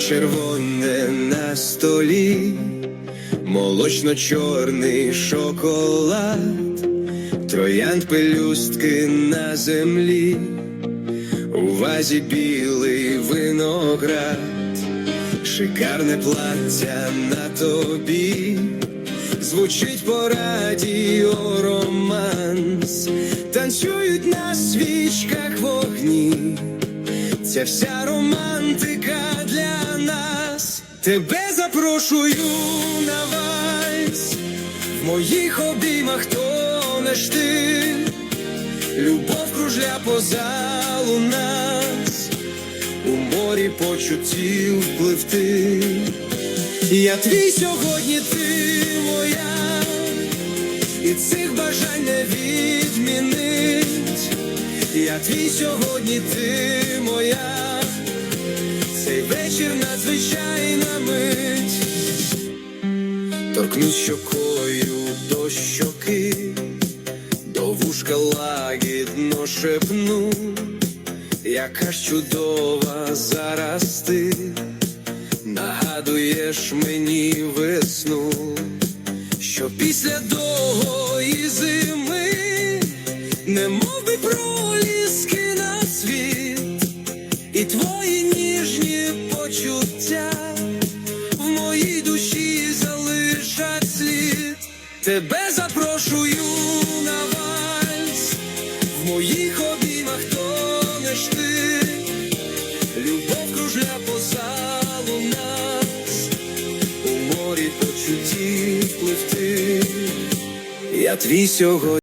стане на столі, молочно-чорний шоколад, троянд пелюстки на землі, у вазі білий виноград, шикарне плаття на тобі, звучить по радіо романс, танцюють на свічках вогні. Ця вся романтика нас. Тебе запрошую на вальс, в моїх обіймах тонеш ти, любов кружля по залу нас, у морі почуттів пливти. Я твій сьогодні, ти моя, і цих бажань не відмінить. Я твій сьогодні, ти моя, торкнусь щокою до щоки, до вушка лагідно шепну, яка ж чудова зараз ти, нагадуєш мені весну, що після довгої зими не мов би проліски на світ, і твої ніжні почуття Тебе запрошую на вальс, в моїх обіймах тонеш ти, любов кружля по залу нас, у морі почуттів пливти. Я твій сьогодні.